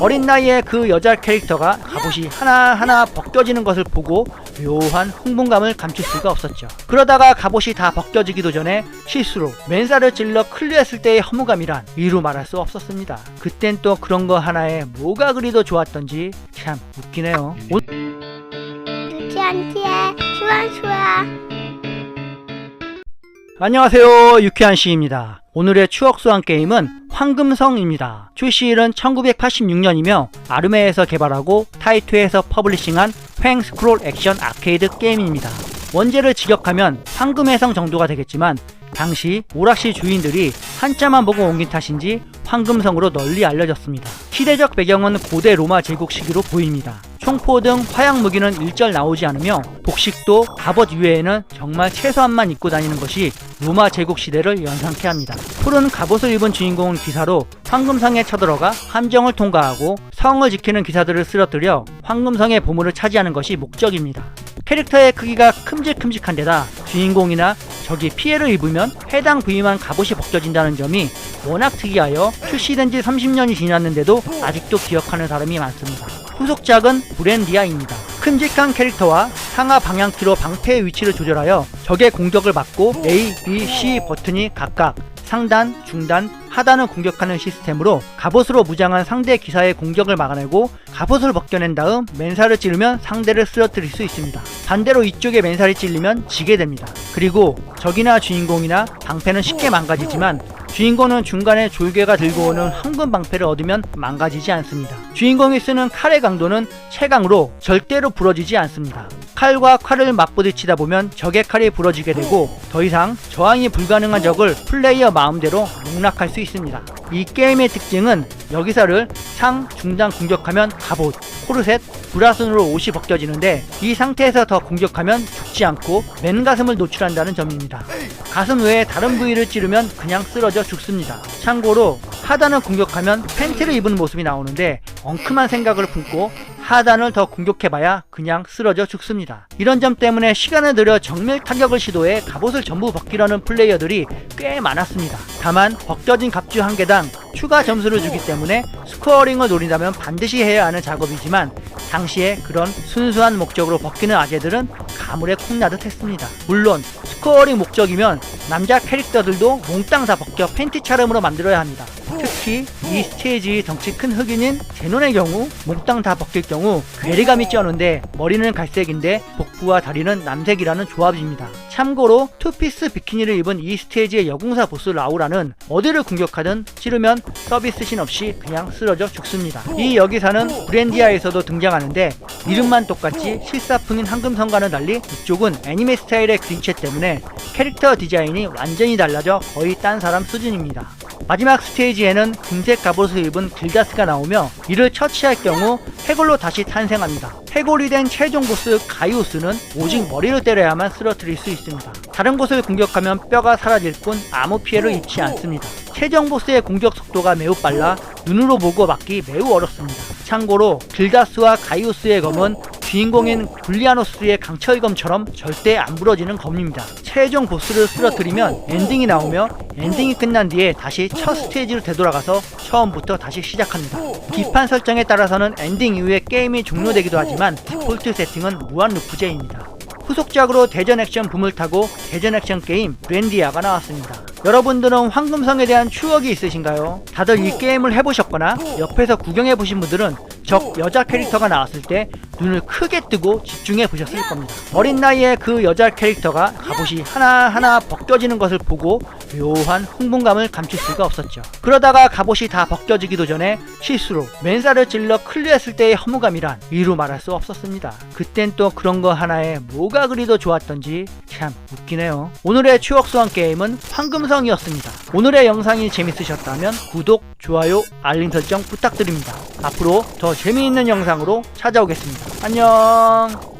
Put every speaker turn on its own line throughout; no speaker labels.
어린 나이에 그 여자 캐릭터가 갑옷이 하나하나 벗겨지는 것을 보고 묘한 흥분감을 감출 수가 없었죠. 그러다가 갑옷이 다 벗겨지기도 전에 실수로 맨살을 찔러 클리어했을 때의 허무감이란 이루 말할 수 없었습니다. 그땐 또 그런 거 하나에 뭐가 그리도 좋았던지 참 웃기네요.
유치한 티에
안녕하세요. 유쾌한 씨입니다. 오늘의 추억 소환 게임은 황금성입니다. 출시일은 1986년이며 아르메에서 개발하고 타이투에서 퍼블리싱한 횡 스크롤 액션 아케이드 게임입니다. 원제를 직역하면 황금의 성 정도가 되겠지만 당시 오락실 주인들이 한자만 보고 옮긴 탓인지 황금성으로 널리 알려졌습니다. 시대적 배경은 고대 로마 제국 시기로 보입니다. 총포 등 화약 무기는 일절 나오지 않으며 복식도 갑옷 이외에는 정말 최소한만 입고 다니는 것이 로마 제국 시대를 연상케 합니다. 푸른 갑옷을 입은 주인공은 기사로 황금성에 쳐들어가 함정을 통과하고 성을 지키는 기사들을 쓰러뜨려 황금성의 보물을 차지하는 것이 목적입니다. 캐릭터의 크기가 큼직큼직한 데다 주인공이나 적이 피해를 입으면 해당 부위만 갑옷이 벗겨진다는 점이 워낙 특이하여 출시된 지 30년이 지났는데도 아직도 기억하는 사람이 많습니다. 후속작은 브랜디아입니다. 큼직한 캐릭터와 상하 방향키로 방패의 위치를 조절하여 적의 공격을 받고 A, B, C 버튼이 각각 상단, 중단, 하단을 공격하는 시스템으로 갑옷으로 무장한 상대 기사의 공격을 막아내고 갑옷을 벗겨낸 다음 맨살을 찌르면 상대를 쓰러뜨릴 수 있습니다. 반대로 이쪽에 맨살이 찔리면 지게 됩니다. 그리고 적이나 주인공이나 방패는 쉽게 망가지지만 주인공은 중간에 졸개가 들고 오는 황금 방패를 얻으면 망가지지 않습니다. 주인공이 쓰는 칼의 강도는 최강으로 절대로 부러지지 않습니다. 칼과 칼을 맞부딪히다 보면 적의 칼이 부러지게 되고 더 이상 저항이 불가능한 적을 플레이어 마음대로 농락할 수 있습니다. 이 게임의 특징은 여기서를 상, 중단 공격하면 갑옷, 코르셋, 브라순으로 옷이 벗겨지는데 이 상태에서 더 공격하면 죽지 않고 맨가슴을 노출한다는 점입니다. 가슴 외에 다른 부위를 찌르면 그냥 쓰러져 죽습니다. 참고로 하단을 공격하면 팬티를 입은 모습이 나오는데 엉큼한 생각을 품고 하단을 더 공격해봐야 그냥 쓰러져 죽습니다. 이런 점 때문에 시간을 들여 정밀 타격을 시도해 갑옷을 전부 벗기려는 플레이어들이 꽤 많았습니다. 다만 벗겨진 갑주 한 개당 추가 점수를 주기 때문에 스코어링을 노린다면 반드시 해야 하는 작업이지만 당시에 그런 순수한 목적으로 벗기는 아재들은 가물에 콩나듯 했습니다. 물론 스코어링 목적이면 남자 캐릭터들도 몽땅 다 벗겨 팬티 차림으로 만들어야 합니다. 특히 이 스테이지 덩치 큰 흑인인 제논의 경우 몽땅 다 벗길 경우 괴리감이 쩌는데 머리는 갈색인데 복부와 다리는 남색이라는 조합입니다. 참고로 투피스 비키니를 입은 이 스테이지의 여공사 보스 라우라는 어디를 공격하든 찌르면 서비스 신 없이 그냥 쓰러져 죽습니다. 이 여기사는 브랜디아에서도 등장하는데 이름만 똑같이 실사풍인 황금성과는 달리 이쪽은 애니메 스타일의 그림체 때문에 캐릭터 디자인이 완전히 달라져 거의 딴 사람 수준입니다. 마지막 스테이지에는 금색 갑옷을 입은 길다스가 나오며 이를 처치할 경우 해골로 다시 탄생합니다. 해골이 된 최종 보스 가이우스는 오직 머리를 때려야만 쓰러뜨릴 수 있습니다. 다른 곳을 공격하면 뼈가 사라질 뿐 아무 피해를 입지 않습니다. 최종 보스의 공격 속도가 매우 빨라 눈으로 보고 막기 매우 어렵습니다. 참고로 길다스와 가이우스의 검은 주인공인 굴리아노스의 강철 검처럼 절대 안 부러지는 검입니다. 최종 보스를 쓰러뜨리면 엔딩이 나오며 엔딩이 끝난 뒤에 다시 첫 스테이지로 되돌아가서 처음부터 다시 시작합니다. 기판 설정에 따라서는 엔딩 이후에 게임이 종료되기도 하지만 디폴트 세팅은 무한 루프제입니다. 후속작으로 대전 액션 붐을 타고 대전 액션 게임 브랜디아가 나왔습니다. 여러분들은 황금성에 대한 추억이 있으신가요? 다들 이 게임을 해보셨거나 옆에서 구경해보신 분들은 적 여자 캐릭터가 나왔을 때 눈을 크게 뜨고 집중해 보셨을 겁니다. 어린 나이에 그 여자 캐릭터가 갑옷이 하나하나 벗겨지는 것을 보고 묘한 흥분감을 감출 수가 없었죠. 그러다가 갑옷이 다 벗겨지기도 전에 실수로 맨살을 찔러 클리어했을 때의 허무감이란 이루 말할 수 없었습니다. 그땐 또 그런 거 하나에 뭐가 그리도 좋았던지 참 웃기네요. 오늘의 추억 소환 게임은 황금성이었습니다. 오늘의 영상이 재밌으셨다면 구독, 좋아요, 알림 설정 부탁드립니다. 앞으로 더 재미있는 영상으로 찾아오겠습니다. 안녕!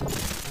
you